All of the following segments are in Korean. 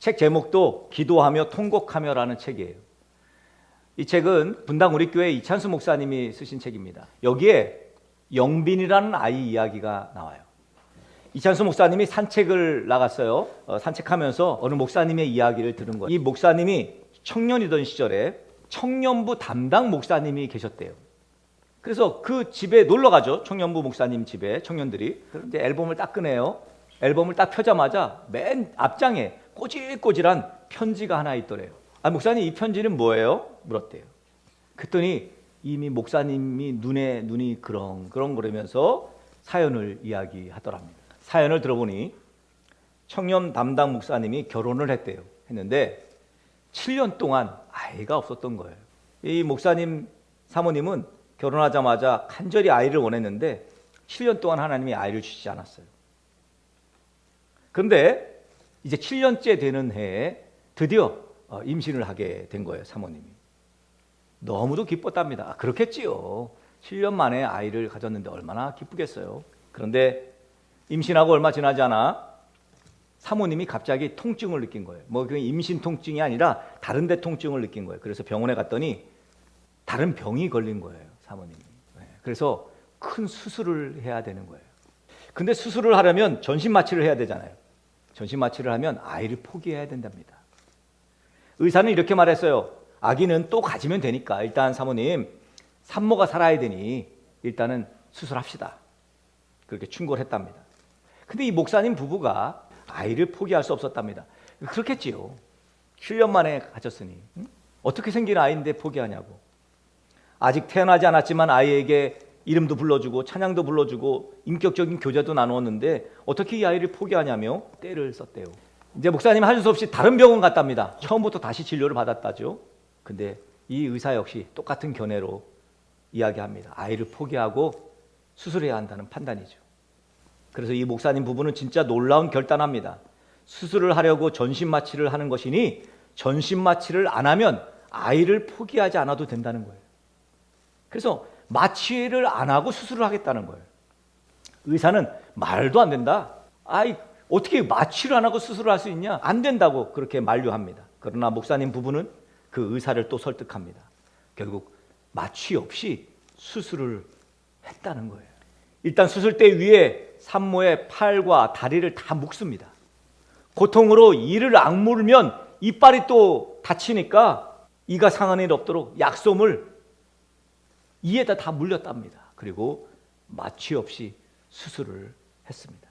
책 제목도 기도하며 통곡하며라는 책이에요. 이 책은 분당 우리 교회 이찬수 목사님이 쓰신 책입니다. 여기에 영빈이라는 아이 이야기가 나와요. 이찬수 목사님이 산책을 나갔어요. 어, 산책하면서 어느 목사님의 이야기를 들은 거예요. 이 목사님이 청년이던 시절에 청년부 담당 목사님이 계셨대요. 그래서 그 집에 놀러 가죠. 청년부 목사님 집에 청년들이. 이제 앨범을 딱 꺼내요. 앨범을 딱 펴자마자 맨 앞장에 꼬질꼬질한 편지가 하나 있더래요. 아, 목사님 이 편지는 뭐예요? 물었대요. 그랬더니 이미 목사님이 눈에 눈이 그렁그렁 거리면서 사연을 이야기하더랍니다. 사연을 들어보니 청년 담당 목사님이 결혼을 했대요. 했는데 7년 동안 아이가 없었던 거예요. 이 목사님 사모님은 결혼하자마자 간절히 아이를 원했는데 7년 동안 하나님이 아이를 주시지 않았어요. 그런데 이제 7년째 되는 해에 드디어 어, 임신을 하게 된 거예요, 사모님이. 너무도 기뻤답니다. 아, 그렇겠지요. 7년 만에 아이를 가졌는데 얼마나 기쁘겠어요. 그런데 임신하고 얼마 지나지 않아 사모님이 갑자기 통증을 느낀 거예요. 뭐그 임신 통증이 아니라 다른 데 통증을 느낀 거예요. 그래서 병원에 갔더니 다른 병이 걸린 거예요, 사모님이. 네, 그래서 큰 수술을 해야 되는 거예요. 근데 수술을 하려면 전신 마취를 해야 되잖아요. 전신 마취를 하면 아이를 포기해야 된답니다. 의사는 이렇게 말했어요. 아기는 또 가지면 되니까 일단 사모님 산모가 살아야 되니 일단은 수술합시다. 그렇게 충고를 했답니다. 근데 이 목사님 부부가 아이를 포기할 수 없었답니다. 그렇겠지요. 7년 만에 가졌으니 응? 어떻게 생긴 아이인데 포기하냐고. 아직 태어나지 않았지만 아이에게 이름도 불러주고 찬양도 불러주고 인격적인 교제도 나누었는데 어떻게 이 아이를 포기하냐며 때를 썼대요. 이제 목사님 할 수 없이 다른 병원 갔답니다. 처음부터 다시 진료를 받았다죠. 근데 이 의사 역시 똑같은 견해로 이야기합니다. 아이를 포기하고 수술해야 한다는 판단이죠. 그래서 이 목사님 부부는 진짜 놀라운 결단합니다. 수술을 하려고 전신 마취를 하는 것이니 전신 마취를 안 하면 아이를 포기하지 않아도 된다는 거예요. 그래서 마취를 안 하고 수술을 하겠다는 거예요. 의사는 말도 안 된다. 아이 어떻게 마취를 안 하고 수술을 할 수 있냐? 안 된다고 그렇게 만류합니다. 그러나 목사님 부부는 그 의사를 또 설득합니다. 결국 마취 없이 수술을 했다는 거예요. 일단 수술대 위에 산모의 팔과 다리를 다 묶습니다. 고통으로 이를 악물면 이빨이 또 다치니까 이가 상한 일 없도록 약솜을 이에다 다 물렸답니다. 그리고 마취 없이 수술을 했습니다.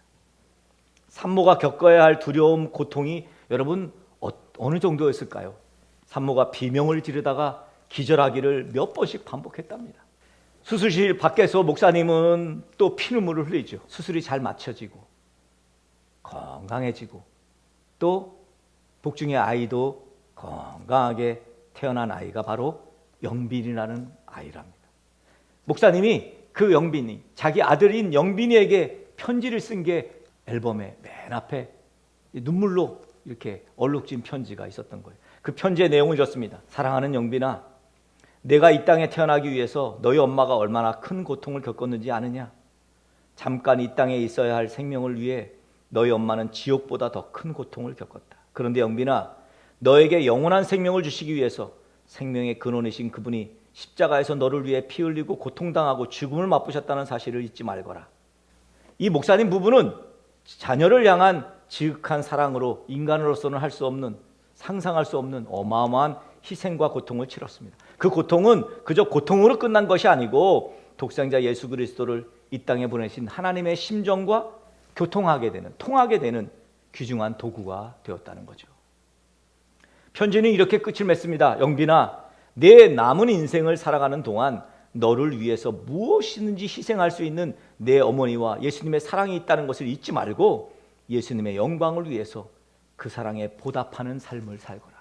산모가 겪어야 할 두려움, 고통이 여러분 어, 어느 정도였을까요? 산모가 비명을 지르다가 기절하기를 몇 번씩 반복했답니다. 수술실 밖에서 목사님은 또 피눈물을 흘리죠. 수술이 잘 맞춰지고 건강해지고 또 복중의 아이도 건강하게 태어난 아이가 바로 영빈이라는 아이랍니다. 목사님이 그 영빈이 자기 아들인 영빈이에게 편지를 쓴 게 앨범의 맨 앞에 눈물로 이렇게 얼룩진 편지가 있었던 거예요. 그 편지의 내용을 줬습니다. 사랑하는 영빈아, 내가 이 땅에 태어나기 위해서 너희 엄마가 얼마나 큰 고통을 겪었는지 아느냐? 잠깐 이 땅에 있어야 할 생명을 위해 너희 엄마는 지옥보다 더 큰 고통을 겪었다. 그런데 영빈아, 너에게 영원한 생명을 주시기 위해서 생명의 근원이신 그분이 십자가에서 너를 위해 피 흘리고 고통당하고 죽음을 맛보셨다는 사실을 잊지 말거라. 이 목사님 부부는 자녀를 향한 지극한 사랑으로 인간으로서는 할 수 없는 상상할 수 없는 어마어마한 희생과 고통을 치렀습니다. 그 고통은 그저 고통으로 끝난 것이 아니고 독생자 예수 그리스도를 이 땅에 보내신 하나님의 심정과 교통하게 되는 통하게 되는 귀중한 도구가 되었다는 거죠. 편지는 이렇게 끝을 맺습니다. 영빈아, 내 남은 인생을 살아가는 동안 너를 위해서 무엇이든지 희생할 수 있는 내 어머니와 예수님의 사랑이 있다는 것을 잊지 말고 예수님의 영광을 위해서 그 사랑에 보답하는 삶을 살거라.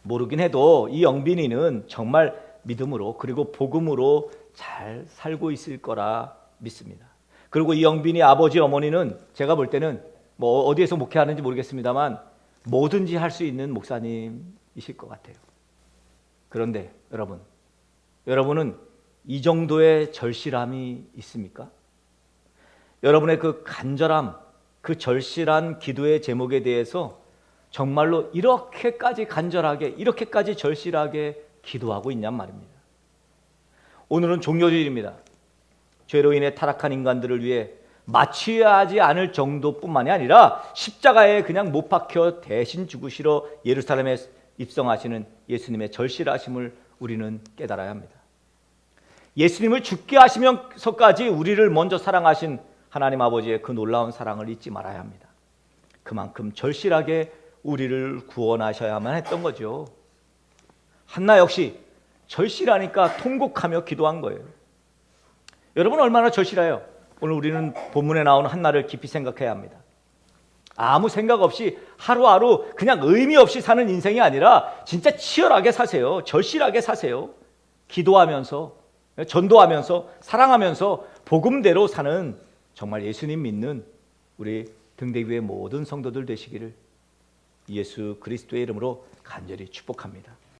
모르긴 해도 이 영빈이는 정말 믿음으로 그리고 복음으로 잘 살고 있을 거라 믿습니다. 그리고 이 영빈이 아버지 어머니는 제가 볼 때는 뭐 어디에서 목회하는지 모르겠습니다만 뭐든지 할 수 있는 목사님이실 것 같아요. 그런데 여러분, 여러분은 이 정도의 절실함이 있습니까? 여러분의 그 간절함, 그 절실한 기도의 제목에 대해서 정말로 이렇게까지 간절하게 이렇게까지 절실하게 기도하고 있냔 말입니다. 오늘은 종료주일입니다. 죄로 인해 타락한 인간들을 위해 마취하지 않을 정도뿐만이 아니라 십자가에 그냥 못 박혀 대신 죽으시러 예루살렘에 입성하시는 예수님의 절실하심을 우리는 깨달아야 합니다. 예수님을 죽게 하시면서까지 우리를 먼저 사랑하신 하나님 아버지의 그 놀라운 사랑을 잊지 말아야 합니다. 그만큼 절실하게 우리를 구원하셔야만 했던 거죠. 한나 역시 절실하니까 통곡하며 기도한 거예요. 여러분 얼마나 절실해요? 오늘 우리는 본문에 나오는 한나를 깊이 생각해야 합니다. 아무 생각 없이 하루하루 그냥 의미 없이 사는 인생이 아니라 진짜 치열하게 사세요. 절실하게 사세요. 기도하면서 전도하면서 사랑하면서 복음대로 사는 정말 예수님 믿는 우리 등대교회 모든 성도들 되시기를 예수 그리스도의 이름으로 간절히 축복합니다.